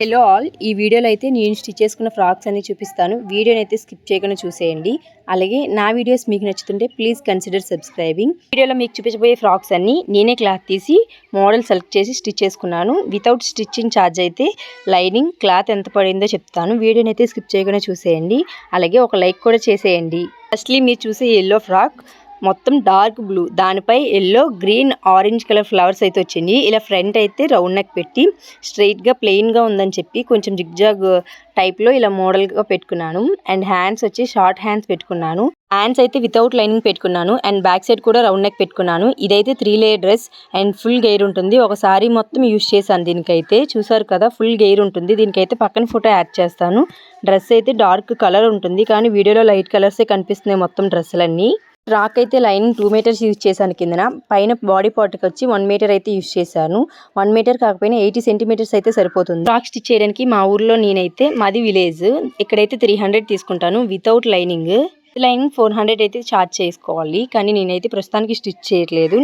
Hello all ఈ వీడియోలో అయితే నేను స్టిచ్ చేసుకున్న ఫ్రాక్స్ అన్ని చూపిస్తాను. వీడియోని అయితే స్కిప్ చేయకుండా చూసేయండి. అలాగే నా వీడియోస్ మీకు నచ్చుతుంటే ప్లీజ్ కన్సిడర్ సబ్స్క్రైబింగ్ వీడియోలో మీకు చూపించబోయే ఫ్రాక్స్ అన్ని నేనే క్లాత్ తీసి మోడల్ సెలెక్ట్ చేసి స్టిచ్ చేసుకున్నాను. వితౌట్ స్టిచ్చింగ్ ఛార్జ్ అయితే లైనింగ్ క్లాత్ ఎంత పడిందో చెప్తాను. వీడియోని అయితే స్కిప్ చేయకుండా చూసేయండి. అలాగే ఒక లైక్ కూడా చేసేయండి. ఫస్ట్లీ మీరు చూసే ఎల్లో ఫ్రాక్ మొత్తం డార్క్ బ్లూ. దానిపై yellow green orange colour flowers అయితే వచ్చింది ఇలా ఫ్రంట్ అయితే రౌండ్ నెక్ పెట్టి స్ట్రైట్గా ప్లెయిన్గా ఉందని చెప్పి కొంచెం జిగ్జాగ్ టైప్లో ఇలా మోడల్గా పెట్టుకున్నాను. అండ్ హ్యాండ్స్ వచ్చి షార్ట్ హ్యాండ్స్ పెట్టుకున్నాను. హ్యాండ్స్ అయితే వితౌట్ లైనింగ్ పెట్టుకున్నాను. అండ్ బ్యాక్ సైడ్ కూడా రౌండ్ నెక్ పెట్టుకున్నాను. ఇదైతే three layer dress and full గెయిర్ ఉంటుంది. ఒకసారి మొత్తం యూస్ చేశాను దీనికైతే. చూసారు కదా ఫుల్ గెయిర్ ఉంటుంది. దీనికైతే పక్కన ఫోటో యాడ్ చేస్తాను. డ్రెస్ అయితే డార్క్ కలర్ ఉంటుంది. కానీ వీడియోలో లైట్ కలర్సే కనిపిస్తున్నాయి మొత్తం డ్రెస్సులన్నీ. ఫ్రాక్ అయితే లైనింగ్ టూ మీటర్స్ యూజ్ చేశాను కిందన. పైన బాడీ పార్ట్కి వచ్చి వన్ మీటర్ అయితే యూజ్ చేశాను. వన్ మీటర్ కాకపోయినా ఎయిటీ సెంటీమీటర్స్ అయితే సరిపోతుంది. ఫ్రాక్ స్టిచ్ చేయడానికి మా ఊర్లో నేనైతే మాది విలేజ్. ఇక్కడైతే త్రీ హండ్రెడ్ తీసుకుంటాను without lining. Lining four hundred అయితే ఛార్జ్ చేసుకోవాలి. కానీ నేనైతే ప్రస్తుతానికి స్టిచ్ చేయట్లేదు.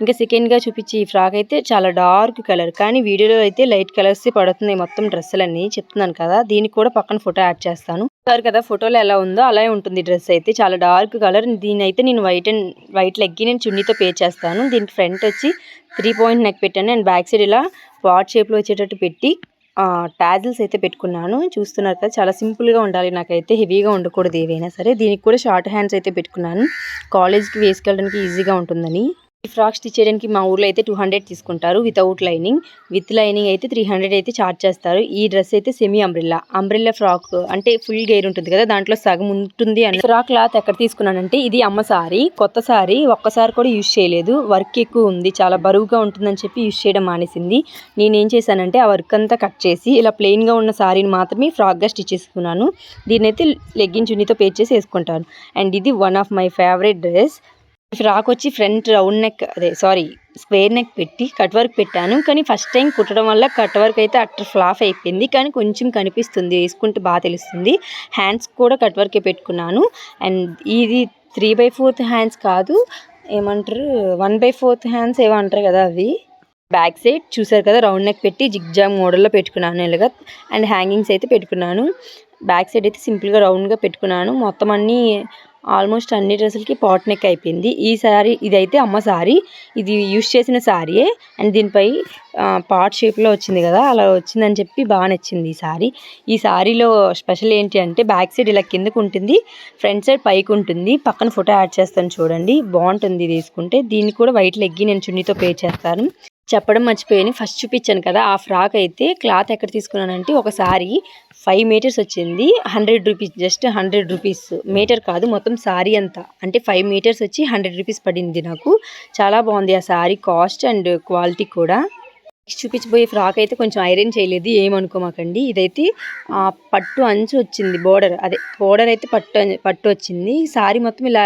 ఇంకా సెకండ్గా చూపించి ఈ ఫ్రాక్ అయితే చాలా డార్క్ కలర్. కానీ వీడియోలో అయితే లైట్ కలర్స్ పడుతున్నాయి మొత్తం డ్రెస్సులన్నీ. చెప్తున్నాను కదా దీనికి కూడా పక్కన ఫోటో యాడ్ చేస్తాను. చూసారు కదా ఫోటోలో ఎలా ఉందో అలాగే ఉంటుంది డ్రెస్ అయితే. చాలా డార్క్ కలర్. దీని అయితే నేను వైట్ అండ్ వైట్ లెగ్గి నేను చున్నీతో పే చేస్తాను. దీనికి ఫ్రంట్ వచ్చి త్రీ పాయింట్ నెక్ పెట్టాను. అండ్ బ్యాక్ సైడ్ ఇలా పాట్ షేప్లో వచ్చేటట్టు పెట్టి టాజిల్స్ అయితే పెట్టుకున్నాను. చూస్తున్నారు కదా చాలా సింపుల్గా ఉండాలి. నాకైతే హెవీగా ఉండకూడదు ఏవైనా సరే. దీనికి కూడా షార్ట్ హ్యాండ్స్ అయితే పెట్టుకున్నాను. కాలేజ్కి వేసుకెళ్ళడానికి ఈజీగా ఉంటుందని. ఈ ఫ్రాక్ స్టిచ్ చేయడానికి మా ఊర్లో అయితే టూ హండ్రెడ్ తీసుకుంటారు వితౌట్ లైనింగ్ విత్ లైనింగ్ అయితే త్రీ హండ్రెడ్ అయితే చార్జ్ చేస్తారు. ఈ డ్రెస్ అయితే సెమీ అంబ్రిల్లా అంబ్రిల్లా ఫ్రాక్ అంటే ఫుల్ గేర్ ఉంటుంది కదా దాంట్లో సగం ఉంటుంది అని ఫ్రాక్ క్లాత్ ఎక్కడ తీసుకున్నానంటే ఇది అమ్మ సారీ. కొత్త సారీ ఒక్కసారి కూడా యూజ్ చేయలేదు. వర్క్ ఎక్కువ ఉంది చాలా బరువుగా ఉంటుందని చెప్పి యూజ్ చేయడం మానేసింది. నేను ఏం చేశానంటే ఆ వర్క్ అంతా కట్ చేసి ఇలా ప్లెయిన్గా ఉన్న సారీని మాత్రమే ఫ్రాక్గా స్టిచ్ చేసుకున్నాను. దీన్ని అయితే లెగ్గిన్ చున్నీతో పేర్ చేసి వేసుకుంటాను. అండ్ ఇది one of my favourite dress frock వచ్చి ఫ్రంట్ రౌండ్ నెక్ అదే సారీ స్క్వేర్ నెక్ పెట్టి కట్ వర్క్ పెట్టాను. కానీ ఫస్ట్ టైం కుట్టడం వల్ల కట్ వర్క్ అయితే అట్ట ఫ్లాఫ్ అయిపోయింది. కానీ కొంచెం కనిపిస్తుంది వేసుకుంటే బాగా తెలుస్తుంది. హ్యాండ్స్ కూడా కట్ వర్కే పెట్టుకున్నాను. అండ్ ఇది త్రీ బై ఫోర్త్ హ్యాండ్స్ కాదు ఏమంటారు వన్ బై ఫోర్త్ హ్యాండ్స్ ఏమో అంటారు కదా అవి. బ్యాక్ సైడ్ చూసారు కదా రౌండ్ నెక్ పెట్టి జిగ్జాగ్ మోడల్లో పెట్టుకున్నాను ఇలాగా. అండ్ హ్యాంగింగ్స్ అయితే పెట్టుకున్నాను. బ్యాక్ సైడ్ అయితే సింపుల్గా రౌండ్గా పెట్టుకున్నాను. మొత్తం అన్నీ ఆల్మోస్ట్ అన్ని డ్రెస్సులకి పాట్ నెక్ అయిపోయింది. ఈ సారీ ఇదైతే అమ్మ సారీ. ఇది యూస్ చేసిన సారీయే. అండ్ దీనిపై పాట్ షేప్లో వచ్చింది కదా అలా వచ్చిందని చెప్పి బాగా నచ్చింది ఈ సారీ. ఈ సారీలో స్పెషల్ ఏంటి అంటే బ్యాక్ సైడ్ ఇలా కిందకు ఉంటుంది ఫ్రంట్ సైడ్ పైకి ఉంటుంది. పక్కన ఫోటో యాడ్ చేస్తాను చూడండి. బాగుంటుంది తీసుకుంటే. దీన్ని కూడా వైట్ లెగ్గి నేను చున్నీతో పే చేస్తాను. చెప్పడం మర్చిపోయాను. ఫస్ట్ చూపించాను కదా ఆ ఫ్రాక్ అయితే క్లాత్ ఎక్కడ తీసుకున్నానంటే ఒకసారి ఫైవ్ మీటర్స్ వచ్చింది. Hundred rupees just hundred rupees metre కాదు మొత్తం శారీ అంతా. అంటే ఫైవ్ మీటర్స్ వచ్చి హండ్రెడ్ రూపీస్ పడింది నాకు. చాలా బాగుంది ఆ శారీ కాస్ట్ అండ్ క్వాలిటీ కూడా. చూపించబోయే ఫ్రాక్ అయితే కొంచెం ఐరన్ చేయలేదు ఏమనుకోమాకండి. ఇదైతే పట్టు అంచు వచ్చింది బోర్డర్. అదే బోర్డర్ అయితే పట్టు పట్టు వచ్చింది. సారీ మొత్తం ఇలా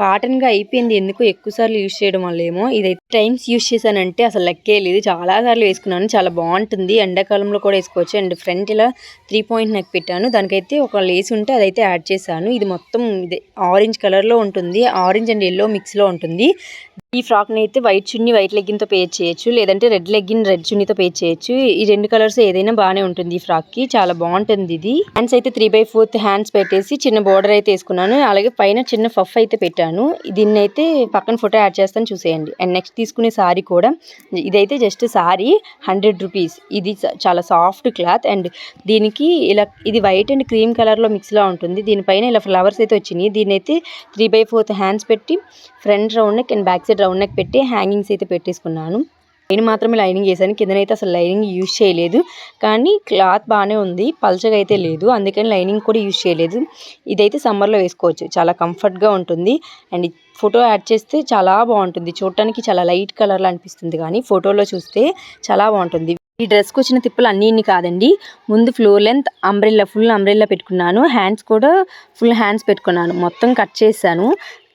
కాటన్గా అయిపోయింది. ఎందుకు ఎక్కువ సార్లు చేయడం వల్ల ఏమో. ఇది టైమ్స్ యూజ్ చేశానంటే అసలు లెక్కే లేదు. చాలా సార్లు వేసుకున్నాను. చాలా బాగుంటుంది. ఎండాకాలంలో కూడా వేసుకోవచ్చు. అండ్ ఫ్రంట్ ఇలా త్రీ పాయింట్ నెక్ పెట్టాను. దానికైతే ఒక లేస్ ఉంటే అదైతే యాడ్ చేశాను. ఇది మొత్తం ఇది ఆరెంజ్ కలర్లో ఉంటుంది. ఆరెంజ్ అండ్ ఎల్లో మిక్స్లో ఉంటుంది. ఈ ఫ్రాక్ని అయితే వైట్ చున్నీ వైట్ లెగ్గిన్తో పేర్ చేయొచ్చు లేదంటే రెడ్ లెగ్గిన్ రెడ్ చున్నీతో పేర్ చేయొచ్చు. ఈ రెండు కలర్స్ ఏదైనా బాగానే ఉంటుంది ఈ ఫ్రాక్కి చాలా బాగుంటుంది ఇది. హ్యాండ్స్ అయితే త్రీ బై ఫోర్త్ హ్యాండ్స్ పెట్టేసి చిన్న బోర్డర్ అయితే వేసుకున్నాను అలాగే పైన చిన్న ఫఫ్ అయితే పెట్టాను. దీన్ని అయితే పక్కన ఫోటో యాడ్ చేస్తాను చూసేయండి. అండ్ నెక్స్ట్ తీసుకునే సారీ కూడా ఇదైతే జస్ట్ సారీ హండ్రెడ్ రూపీస్ ఇది చాలా సాఫ్ట్ క్లాత్ అండ్ దీనికి ఇలా ఇది వైట్ అండ్ క్రీమ్ కలర్లో మిక్స్లో ఉంటుంది. దీనిపైన ఇలా ఫ్లవర్స్ అయితే వచ్చినాయి. దీని అయితే త్రీ బై ఫోర్త్ హ్యాండ్స్ పెట్టి front round and back side round neck పెట్టి హ్యాంగింగ్స్ అయితే పెట్టేసుకున్నాను. నేను మాత్రమే లైనింగ్ చేశాను. కిందనైతే అసలు లైనింగ్ యూజ్ చేయలేదు. కానీ క్లాత్ బాగానే ఉంది. పల్చగా అయితే లేదు. అందుకని లైనింగ్ కూడా యూజ్ చేయలేదు. ఇదైతే సమ్మర్లో వేసుకోవచ్చు. చాలా కంఫర్ట్గా ఉంటుంది. అండ్ ఫోటో యాడ్ చేస్తే చాలా బాగుంటుంది. చూడటానికి చాలా లైట్ కలర్లో అనిపిస్తుంది. కానీ ఫోటోలో చూస్తే చాలా బాగుంటుంది. ఈ డ్రెస్కి వచ్చిన తిప్పలు అన్నీ ఇన్ని కాదండి. ముందు floor length umbrella full umbrella పెట్టుకున్నాను. హ్యాండ్స్ కూడా ఫుల్ హ్యాండ్స్ పెట్టుకున్నాను. మొత్తం కట్ చేశాను.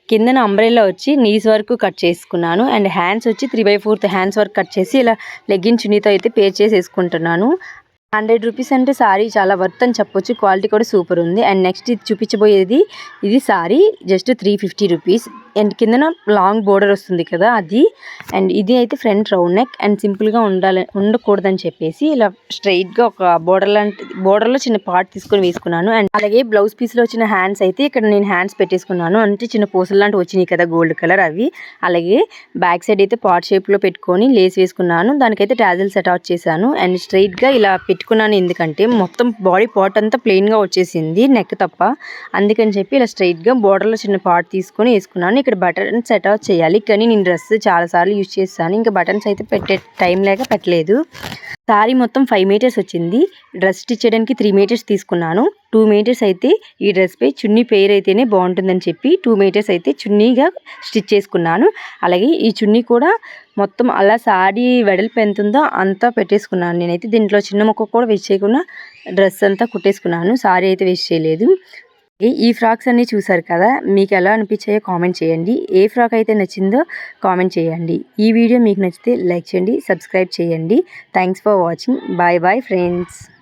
కిందన అంబ్రెల్లా వచ్చి నీస్ వరకు కట్ చేసుకున్నాను. అండ్ హ్యాండ్స్ వచ్చి త్రీ బై ఫోర్త్ హ్యాండ్స్ వరకు కట్ చేసి ఇలా లెగ్గిన్ చున్నీతో అయితే పేర్ చేసి వేసుకుంటున్నాను హండ్రెడ్ రూపీస్ అంటే సారీ చాలా వర్త్ అని చెప్పొచ్చు. క్వాలిటీ కూడా సూపర్ ఉంది. అండ్ నెక్స్ట్ ఇది చూపించబోయేది ఇది sari just three fifty rupees and కిందన లాంగ్ బోర్డర్ వస్తుంది కదా అది. అండ్ ఇది అయితే ఫ్రంట్ రౌండ్ నెక్ అండ్ సింపుల్గా ఉండాలి ఉండకూడదని చెప్పేసి ఇలా స్ట్రైట్గా ఒక బోర్డర్ లాంటి బోర్డర్లో చిన్న పార్ట్ తీసుకొని వేసుకున్నాను. అండ్ అలాగే బ్లౌజ్ పీస్లో వచ్చిన హ్యాండ్స్ అయితే ఇక్కడ నేను హ్యాండ్స్ పెట్టేసుకున్నాను. అంటే చిన్న పూసలు లాంటివి వచ్చినాయి కదా గోల్డ్ కలర్ అవి. అలాగే బ్యాక్ సైడ్ అయితే పార్ట్ షేప్లో పెట్టుకొని లేస్ వేసుకున్నాను. దానికైతే ట్యాజిల్స్ అటాచ్ చేశాను. అండ్ స్ట్రైట్గా ఇలా పెట్టుకున్నాను ఎందుకంటే మొత్తం బాడీ పార్ట్ అంతా ప్లెయిన్గా వచ్చేసింది నెక్ తప్ప. అందుకని చెప్పి ఇలా స్ట్రైట్గా బోర్డర్లో చిన్న పార్ట్ తీసుకొని వేసుకున్నాను. ఇక్కడ బటన్స్ అటాచ్ చేయాలి. కానీ నేను డ్రెస్ చాలాసార్లు యూజ్ చేస్తాను. ఇంకా బటన్స్ అయితే పెట్టే టైం లేక పెట్టలేదు. సారీ మొత్తం ఫైవ్ మీటర్స్ వచ్చింది. డ్రెస్ స్టిచ్ చేయడానికి త్రీ మీటర్స్ తీసుకున్నాను. టూ మీటర్స్ అయితే ఈ డ్రెస్పై చున్నీ పేర్ అయితేనే బాగుంటుందని చెప్పి టూ మీటర్స్ అయితే చున్నీగా స్టిచ్ చేసుకున్నాను. అలాగే ఈ చున్నీ కూడా మొత్తం అలా సారీ వెడల్పు ఎంత ఉందో అంతా పెట్టేసుకున్నాను. నేనైతే దీంట్లో చిన్న మొక్క కూడా వేస్ట్ చేయకుండా డ్రెస్ అంతా కుట్టేసుకున్నాను. సారీ అయితే వేస్ట్ చేయలేదు. ఈ ఫ్రాక్స్ అన్నీ చూసారు కదా? మీకు ఎలా అనిపించాయో కామెంట్ చేయండి. ఏ ఫ్రాక్ అయితే నచ్చిందో కామెంట్ చేయండి. ఈ వీడియో మీకు నచ్చితే లైక్ చేయండి సబ్స్క్రైబ్ చేయండి. Thanks for watching. Bye bye friends.